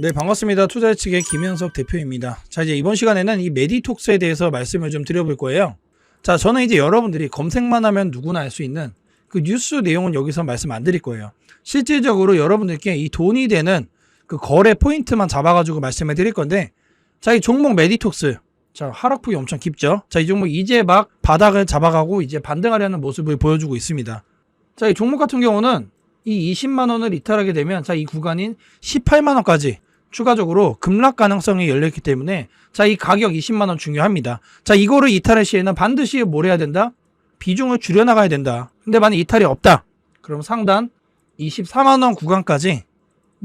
네, 반갑습니다. 투자 측의 김현석 대표입니다. 자, 이제 이번 시간에는 이 메디톡스에 대해서 말씀을 좀 드려볼 거예요. 자, 저는 이제 여러분들이 검색만 하면 누구나 알 수 있는 그 뉴스 내용은 여기서 말씀 안 드릴 거예요. 실질적으로 여러분들께 이 돈이 되는 그 거래 포인트만 잡아가지고 말씀을 드릴 건데, 자, 이 종목 메디톡스. 자, 하락폭이 엄청 깊죠? 자, 이 종목 이제 막 바닥을 잡아가고 이제 반등하려는 모습을 보여주고 있습니다. 자, 이 종목 같은 경우는 이 20만 원을 이탈하게 되면 자, 이 구간인 18만 원까지 추가적으로 급락 가능성이 열렸기 때문에 자, 이 가격 20만 원 중요합니다. 자, 이거를 이탈할 시에는 반드시 뭘 해야 된다? 비중을 줄여 나가야 된다. 근데 만약 이탈이 없다. 그럼 상단 24만 원 구간까지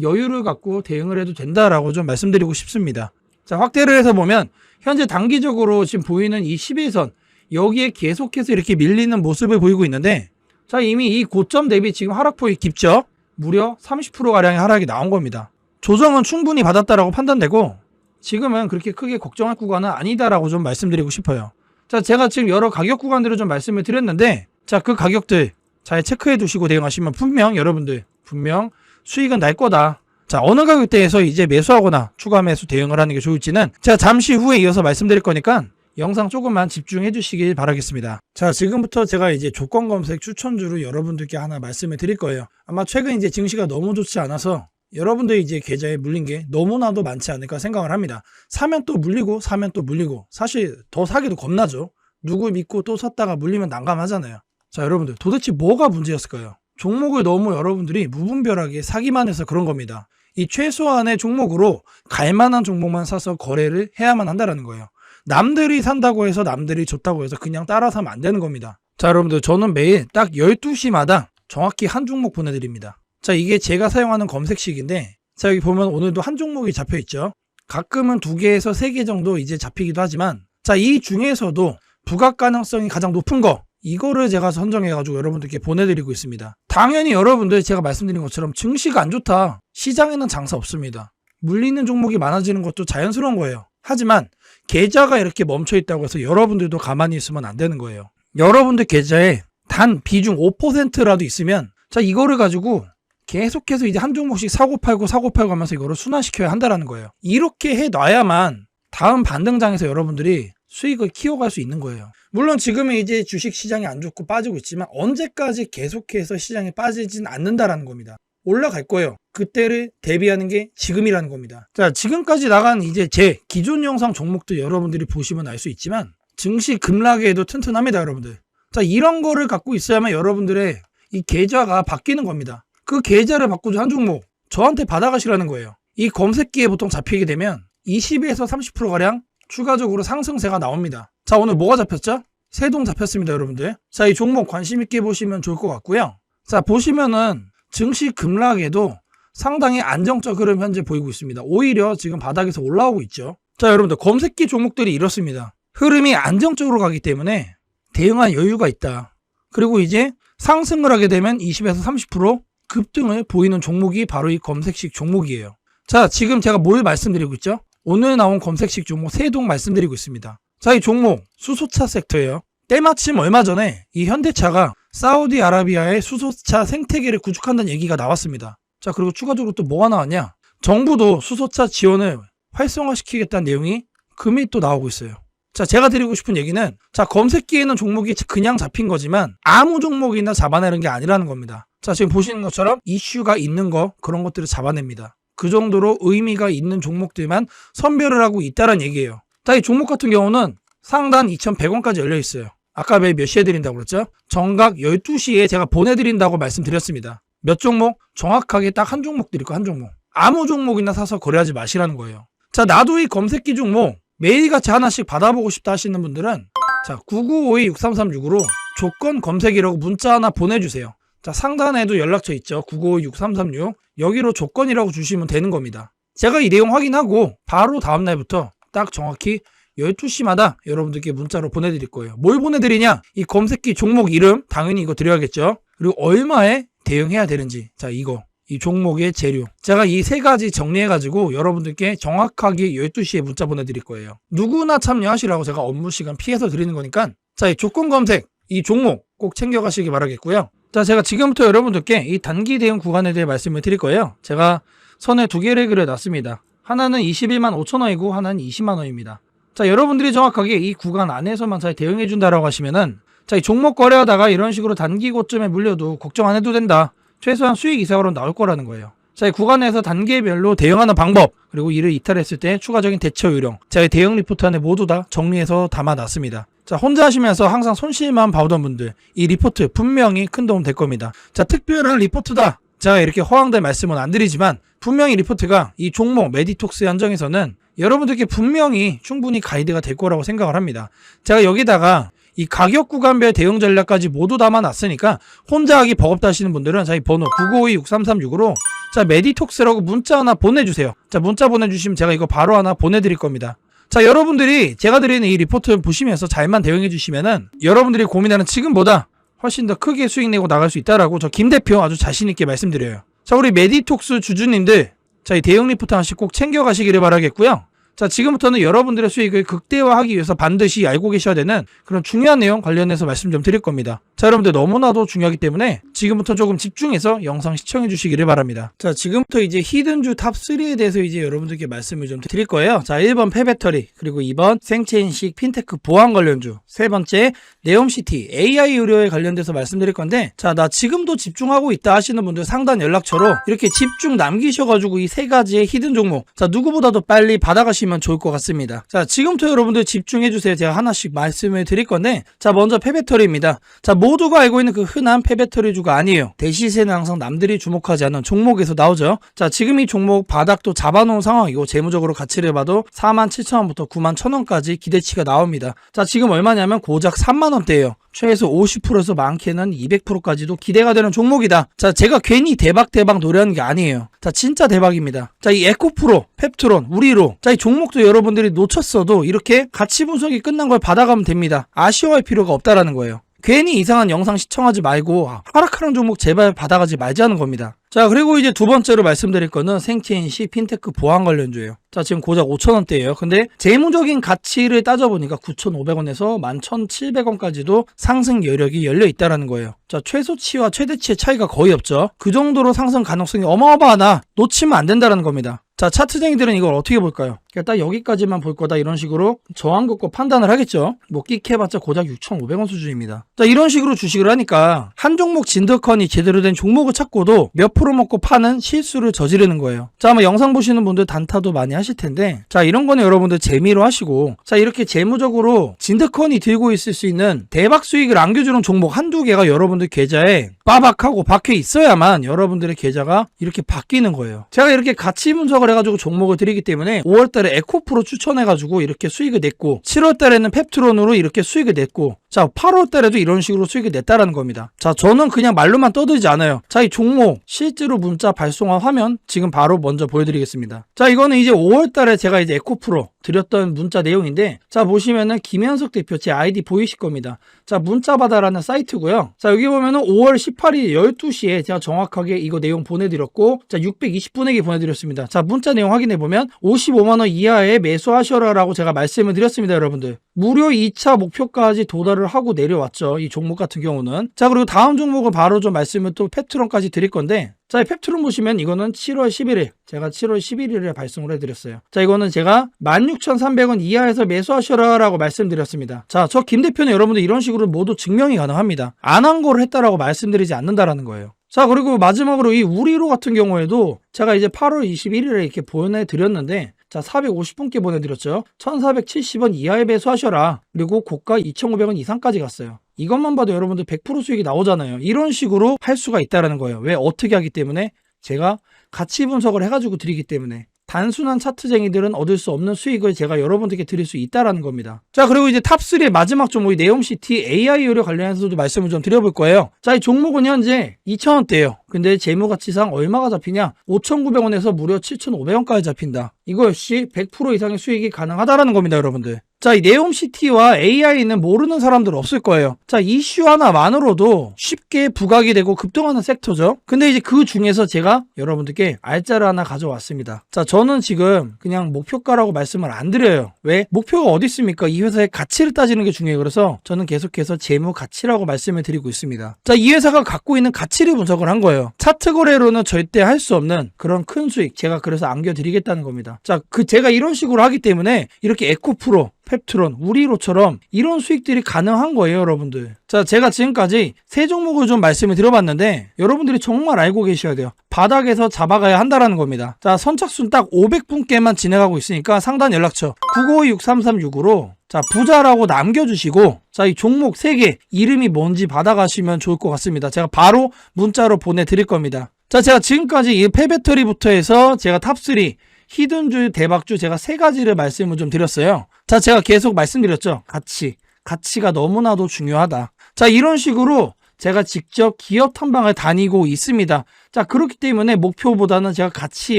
여유를 갖고 대응을 해도 된다라고 좀 말씀드리고 싶습니다. 자, 확대를 해서 보면 현재 단기적으로 지금 보이는 이 11선 여기에 계속해서 이렇게 밀리는 모습을 보이고 있는데 자, 이미 이 고점 대비 지금 하락폭이 깊죠? 무려 30%가량의 하락이 나온 겁니다. 조정은 충분히 받았다라고 판단되고 지금은 그렇게 크게 걱정할 구간은 아니다라고 좀 말씀드리고 싶어요. 자, 제가 지금 여러 가격 구간들을 좀 말씀을 드렸는데 자, 그 가격들 잘 체크해 두시고 대응하시면 분명 여러분들 분명 수익은 날 거다. 자, 어느 가격대에서 이제 매수하거나 추가 매수 대응을 하는 게 좋을지는 제가 잠시 후에 이어서 말씀드릴 거니까 영상 조금만 집중해 주시길 바라겠습니다. 자, 지금부터 제가 이제 조건 검색 추천주로 여러분들께 하나 말씀을 드릴 거예요. 아마 최근 이제 증시가 너무 좋지 않아서 여러분들 이제 계좌에 물린 게 너무나도 많지 않을까 생각을 합니다. 사면 또 물리고 사면 또 물리고 사실 더 사기도 겁나죠. 누구 믿고 또 샀다가 물리면 난감하잖아요. 자, 여러분들 도대체 뭐가 문제였을까요? 종목을 너무 여러분들이 무분별하게 사기만 해서 그런 겁니다. 이 최소한의 종목으로 갈만한 종목만 사서 거래를 해야만 한다라는 거예요. 남들이 산다고 해서 남들이 좋다고 해서 그냥 따라 사면 안 되는 겁니다. 자, 여러분들 저는 매일 딱 12시마다 정확히 한 종목 보내드립니다. 자, 이게 제가 사용하는 검색식인데 자, 여기 보면 오늘도 한 종목이 잡혀 있죠. 가끔은 두 개에서 세 개 정도 이제 잡히기도 하지만 자, 이 중에서도 부각 가능성이 가장 높은 거 이거를 제가 선정해가지고 여러분들께 보내드리고 있습니다. 당연히 여러분들 제가 말씀드린 것처럼 증시가 안 좋다. 시장에는 장사 없습니다. 물리는 종목이 많아지는 것도 자연스러운 거예요. 하지만 계좌가 이렇게 멈춰 있다고 해서 여러분들도 가만히 있으면 안 되는 거예요. 여러분들 계좌에 단 비중 5%라도 있으면 자 이거를 가지고 계속해서 이제 한 종목씩 사고 팔고 사고 팔고 하면서 이거를 순환시켜야 한다라는 거예요. 이렇게 해 놔야만 다음 반등장에서 여러분들이 수익을 키워갈 수 있는 거예요. 물론 지금은 이제 주식 시장이 안 좋고 빠지고 있지만 언제까지 계속해서 시장에 빠지진 않는다라는 겁니다. 올라갈 거예요. 그때를 대비하는 게 지금이라는 겁니다. 자, 지금까지 나간 이제 제 기존 영상 종목도 여러분들이 보시면 알 수 있지만 증시 급락에도 튼튼합니다, 여러분들. 자, 이런 거를 갖고 있어야만 여러분들의 이 계좌가 바뀌는 겁니다. 그 계좌를 바꾸죠, 한 종목. 저한테 받아가시라는 거예요. 이 검색기에 보통 잡히게 되면 20에서 30%가량 추가적으로 상승세가 나옵니다. 자, 오늘 뭐가 잡혔죠? 세동 잡혔습니다, 여러분들. 자, 이 종목 관심 있게 보시면 좋을 것 같고요. 자, 보시면은 증시 급락에도 상당히 안정적 흐름 현재 보이고 있습니다. 오히려 지금 바닥에서 올라오고 있죠. 자, 여러분들 검색기 종목들이 이렇습니다. 흐름이 안정적으로 가기 때문에 대응할 여유가 있다. 그리고 이제 상승을 하게 되면 20에서 30% 급등을 보이는 종목이 바로 이 검색식 종목이에요. 자, 지금 제가 뭘 말씀드리고 있죠? 오늘 나온 검색식 종목 세 동 말씀드리고 있습니다. 자, 이 종목 수소차 섹터예요. 때마침 얼마 전에 이 현대차가 사우디아라비아의 수소차 생태계를 구축한다는 얘기가 나왔습니다. 자, 그리고 추가적으로 또 뭐가 나왔냐? 정부도 수소차 지원을 활성화시키겠다는 내용이 금이 또 나오고 있어요. 자, 제가 드리고 싶은 얘기는 자, 검색기에는 종목이 그냥 잡힌 거지만 아무 종목이나 잡아내는 게 아니라는 겁니다. 자, 지금 보시는 것처럼 이슈가 있는 거 그런 것들을 잡아냅니다. 그 정도로 의미가 있는 종목들만 선별을 하고 있다는 얘기예요. 자, 이 종목 같은 경우는 상단 2,100원까지 열려 있어요. 아까 왜몇 시에 드린다고 그랬죠? 정각 12시에 제가 보내드린다고 말씀드렸습니다. 몇 종목? 정확하게 딱 한 종목 드릴 거, 한 종목. 아무 종목이나 사서 거래하지 마시라는 거예요. 자, 나도 이 검색기 종목 매일같이 하나씩 받아보고 싶다 하시는 분들은 자, 9952-6336으로 조건 검색이라고 문자 하나 보내주세요. 자, 상단에도 연락처 있죠. 9952-6336. 여기로 조건이라고 주시면 되는 겁니다. 제가 이 내용 확인하고 바로 다음 날부터 딱 정확히 12시마다 여러분들께 문자로 보내드릴 거예요. 뭘 보내드리냐? 이 검색기 종목 이름, 당연히 이거 드려야겠죠. 그리고 얼마에 대응해야 되는지. 자, 이거. 이 종목의 재료. 제가 이 세 가지 정리해가지고 여러분들께 정확하게 12시에 문자 보내드릴 거예요. 누구나 참여하시라고 제가 업무 시간 피해서 드리는 거니까. 자, 이 조건 검색, 이 종목 꼭 챙겨가시기 바라겠고요. 자, 제가 지금부터 여러분들께 이 단기 대응 구간에 대해 말씀을 드릴 거예요. 제가 선에 두 개를 그려놨습니다. 하나는 21만 5천 원이고 하나는 20만 원입니다. 자, 여러분들이 정확하게 이 구간 안에서만 잘 대응해 준다라고 하시면은 자, 이 종목 거래하다가 이런 식으로 단기 고점에 물려도 걱정 안 해도 된다. 최소한 수익 이상으로 나올 거라는 거예요. 자, 이 구간에서 단계별로 대응하는 방법, 그리고 이를 이탈했을 때 추가적인 대처 요령, 제가 대응 리포트 안에 모두 다 정리해서 담아놨습니다. 자, 혼자 하시면서 항상 손실만 봐오던 분들, 이 리포트 분명히 큰 도움 될 겁니다. 자, 특별한 리포트다. 제가 이렇게 허황된 말씀은 안 드리지만, 분명히 리포트가 이 종목 메디톡스 한정에서는 여러분들께 분명히 충분히 가이드가 될 거라고 생각을 합니다. 제가 여기다가 이 가격 구간별 대응 전략까지 모두 담아놨으니까 혼자 하기 버겁다 하시는 분들은 저희 번호 952-6336으로 자 메디톡스라고 문자 하나 보내주세요. 자 문자 보내주시면 제가 이거 바로 하나 보내드릴 겁니다. 자 여러분들이 제가 드리는 이 리포트 보시면서 잘만 대응해 주시면은 여러분들이 고민하는 지금보다 훨씬 더 크게 수익 내고 나갈 수 있다라고 저 김 대표 아주 자신 있게 말씀드려요. 자 우리 메디톡스 주주님들 자 이 대응 리포트 하나씩 꼭 챙겨 가시기를 바라겠고요. 자, 지금부터는 여러분들의 수익을 극대화하기 위해서 반드시 알고 계셔야 되는 그런 중요한 내용 관련해서 말씀 좀 드릴 겁니다. 자, 여러분들 너무나도 중요하기 때문에 지금부터 조금 집중해서 영상 시청해 주시기를 바랍니다. 자, 지금부터 이제 히든주 탑3에 대해서 이제 여러분들께 말씀을 좀 드릴 거예요. 자, 1번 폐배터리, 그리고 2번 생체인식 핀테크 보안 관련주, 세 번째 네옴시티 AI 의료에 관련돼서 말씀드릴 건데, 자, 나 지금도 집중하고 있다 하시는 분들 상단 연락처로 이렇게 집중 남기셔가지고 이 세 가지의 히든 종목, 자, 누구보다도 빨리 받아가시 면 좋을 것 같습니다. 자, 지금부터 여러분들 집중해 주세요. 제가 하나씩 말씀을 드릴 건데, 자, 먼저 폐배터리입니다. 자, 모두가 알고 있는 그 흔한 폐배터리주가 아니에요. 대시세는 항상 남들이 주목하지 않는 종목에서 나오죠. 자, 지금 이 종목 바닥도 잡아놓은 상황이고, 재무적으로 가치를 봐도 4만 7천원부터 9만 1천원까지 기대치가 나옵니다. 자, 지금 얼마냐면 고작 3만원대예요. 최소 50%에서 많게는 200%까지도 기대가 되는 종목이다. 자, 제가 괜히 대박 대박 노래하는 게 아니에요. 자, 진짜 대박입니다. 자, 이 에코프로, 펩트론, 우리로. 자, 이 종목도 여러분들이 놓쳤어도 이렇게 가치 분석이 끝난 걸 받아가면 됩니다. 아쉬워할 필요가 없다라는 거예요. 괜히 이상한 영상 시청하지 말고 하락하는 종목 제발 받아가지 말자는 겁니다. 자 그리고 이제 두 번째로 말씀드릴 거는 생체인시 핀테크 보안 관련주예요. 자 지금 고작 5천원대예요. 근데 재무적인 가치를 따져보니까 9,500원에서 11,700원까지도 상승 여력이 열려 있다라는 거예요. 자 최소치와 최대치의 차이가 거의 없죠. 그 정도로 상승 가능성이 어마어마하나 놓치면 안 된다는 겁니다. 자 차트쟁이들은 이걸 어떻게 볼까요? 그냥 딱 여기까지만 볼 거다 이런 식으로 저항 긋고 판단을 하겠죠. 뭐 끽해봤자 고작 6,500원 수준입니다. 자 이런 식으로 주식을 하니까 한 종목 진더컨이 제대로 된 종목을 찾고도 몇 프로 먹고 파는 실수를 저지르는 거예요. 자 아마 영상 보시는 분들 단타도 많이 하실 텐데 자 이런 거는 여러분들 재미로 하시고 자 이렇게 재무적으로 진더컨이 들고 있을 수 있는 대박 수익을 안겨주는 종목 한두 개가 여러분들 계좌에 빠박하고 박혀 있어야만 여러분들의 계좌가 이렇게 바뀌는 거예요. 제가 이렇게 가치 분석을 해가지고 종목을 드리기 때문에 5월달에 에코프로 추천해가지고 이렇게 수익을 냈고 7월달에는 펩트론으로 이렇게 수익을 냈고 자 8월달에도 이런 식으로 수익을 냈다라는 겁니다. 자 저는 그냥 말로만 떠들지 않아요. 자 이 종목 실 제로 문자 발송한 화면 지금 바로 먼저 보여드리겠습니다. 자 이거는 이제 5월달에 제가 이제 에코프로 드렸던 문자 내용인데 자 보시면은 김현석 대표 제 아이디 보이실 겁니다. 자 문자바다라는 사이트고요. 자 여기 보면은 5월 18일 12시에 제가 정확하게 이거 내용 보내드렸고 자 620분에게 보내드렸습니다. 자 문자 내용 확인해 보면 55만 원 이하에 매수하셔라라고 제가 말씀을 드렸습니다, 여러분들. 무료 2차 목표까지 도달을 하고 내려왔죠. 이 종목 같은 경우는. 자 그리고 다음 종목은 바로 좀 말씀을 또 펩트론까지 드릴 건데 자, 이 펩트론 보시면 이거는 7월 11일. 제가 7월 11일에 발송을 해드렸어요. 자, 이거는 제가 16,300원 이하에서 매수하셔라 라고 말씀드렸습니다. 자, 저 김 대표는 여러분들 이런 식으로 모두 증명이 가능합니다. 안 한 거를 했다라고 말씀드리지 않는다라는 거예요. 자, 그리고 마지막으로 이 우리로 같은 경우에도 제가 이제 8월 21일에 이렇게 보내 드렸는데 자, 450분께 보내드렸죠. 1470원 이하에 매수하셔라. 그리고 고가 2500원 이상까지 갔어요. 이것만 봐도 여러분들 100% 수익이 나오잖아요. 이런 식으로 할 수가 있다라는 거예요. 왜 어떻게 하기 때문에 제가 가치 분석을 해가지고 드리기 때문에 단순한 차트쟁이들은 얻을 수 없는 수익을 제가 여러분들께 드릴 수 있다라는 겁니다. 자, 그리고 이제 탑3의 마지막 종목이 네옴시티 AI 의료 관련해서도 말씀을 좀 드려볼 거예요. 자, 이 종목은 현재 2,000원대예요. 근데 재무가치상 얼마가 잡히냐? 5,900원에서 무려 7,500원까지 잡힌다. 이거 역시 100% 이상의 수익이 가능하다라는 겁니다, 여러분들. 자, 이 네옴시티와 AI는 모르는 사람들 없을 거예요. 자, 이슈 하나만으로도 쉽게 부각이 되고 급등하는 섹터죠. 근데 이제 그 중에서 제가 여러분들께 알짜를 하나 가져왔습니다. 자, 저는 지금 그냥 목표가라고 말씀을 안 드려요. 왜? 목표가 어디 있습니까? 이 회사의 가치를 따지는 게 중요해요. 그래서 저는 계속해서 재무 가치라고 말씀을 드리고 있습니다. 자, 이 회사가 갖고 있는 가치를 분석을 한 거예요. 차트 거래로는 절대 할 수 없는 그런 큰 수익 제가 그래서 안겨드리겠다는 겁니다. 자, 그 제가 이런 식으로 하기 때문에 이렇게 에코프로 펩트론, 우리로처럼 이런 수익들이 가능한 거예요, 여러분들. 자, 제가 지금까지 세 종목을 좀 말씀을 드려봤는데 여러분들이 정말 알고 계셔야 돼요. 바닥에서 잡아가야 한다라는 겁니다. 자, 선착순 딱 500분께만 진행하고 있으니까 상단 연락처 952-6336으로 자, 부자라고 남겨주시고, 자, 이 종목 3개, 이름이 뭔지 받아가시면 좋을 것 같습니다. 제가 바로 문자로 보내드릴 겁니다. 자, 제가 지금까지 이 폐배터리부터 해서 제가 탑3, 히든주, 대박주 제가 세 가지를 말씀을 좀 드렸어요. 자, 제가 계속 말씀드렸죠. 가치. 가치가 너무나도 중요하다. 자, 이런 식으로 제가 직접 기업 탐방을 다니고 있습니다. 자, 그렇기 때문에 목표보다는 제가 같이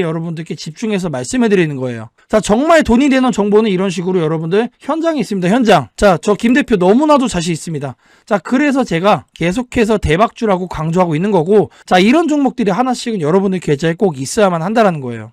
여러분들께 집중해서 말씀해 드리는 거예요. 자, 정말 돈이 되는 정보는 이런 식으로 여러분들 현장에 있습니다. 현장. 자, 저 김 대표 너무나도 자신 있습니다. 자, 그래서 제가 계속해서 대박주라고 강조하고 있는 거고, 자, 이런 종목들이 하나씩은 여러분들 계좌에 꼭 있어야만 한다는 거예요.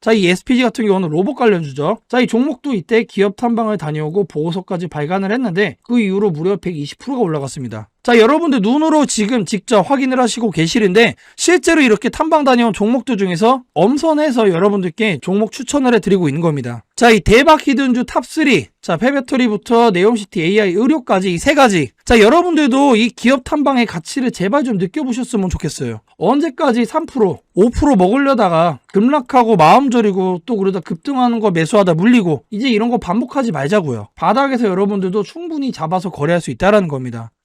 자, 이 SPG 같은 경우는 로봇 관련 주죠. 자, 이 종목도 이때 기업 탐방을 다녀오고 보고서까지 발간을 했는데 그 이후로 무려 120%가 올라갔습니다. 자, 여러분들 눈으로 지금 직접 확인을 하시고 계시는데 실제로 이렇게 탐방 다녀온 종목들 중에서 엄선해서 여러분들께 종목 추천을 해드리고 있는 겁니다. 자, 이 대박 히든주 탑3. 자, 페베토리부터 네옴시티 AI 의료까지 이 세 가지. 자, 여러분들도 이 기업 탐방의 가치를 제발 좀 느껴보셨으면 좋겠어요. 언제까지 3%, 5% 먹으려다가 급락하고 마음 졸이고 또 그러다 급등하는 거 매수하다 물리고 이제 이런 거 반복하지 말자고요. 바닥에서 여러분들도 충분히 잡아서 거래할 수 있다라는 겁니다.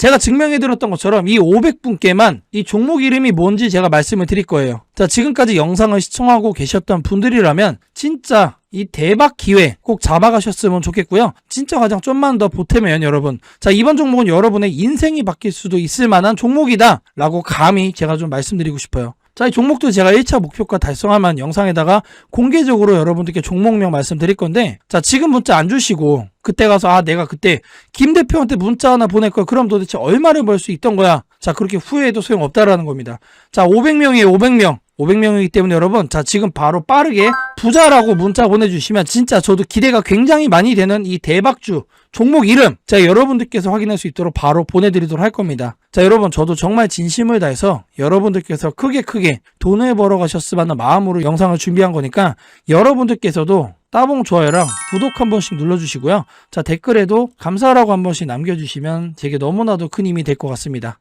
제가 증명해 드렸던 것처럼 이 500분께만 이 종목 이름이 뭔지 제가 말씀을 드릴 거예요. 자, 지금까지 영상을 시청하고 계셨던 분들이라면 진짜 이 대박 기회 꼭 잡아가셨으면 좋겠고요. 진짜 가장 좀만 더 보태면 여러분. 자, 이번 종목은 여러분의 인생이 바뀔 수도 있을 만한 종목이다. 라고 감히 제가 좀 말씀드리고 싶어요. 자, 이 종목도 제가 1차 목표가 만한 영상에다가 공개적으로 여러분들께 종목명 말씀드릴 건데, 자, 지금 문자 안 주시고, 그때 가서, 아, 내가 그때 김 대표한테 문자 하나 보낼 걸, 그럼 도대체 얼마를 벌 수 있던 거야? 자, 그렇게 후회해도 소용없다라는 겁니다. 자, 500명이에요, 500명. 500명이기 때문에 여러분, 자, 지금 바로 빠르게 부자라고 문자 보내주시면 진짜 저도 기대가 굉장히 많이 되는 이 대박주 종목 이름, 자, 여러분들께서 확인할 수 있도록 바로 보내드리도록 할 겁니다. 자, 여러분, 저도 정말 진심을 다해서 여러분들께서 크게 크게 돈을 벌어 가셨으면 하는 마음으로 영상을 준비한 거니까 여러분들께서도 따봉 좋아요랑 구독 한 번씩 눌러주시고요. 자, 댓글에도 감사하라고 한 번씩 남겨주시면 제게 너무나도 큰 힘이 될 것 같습니다.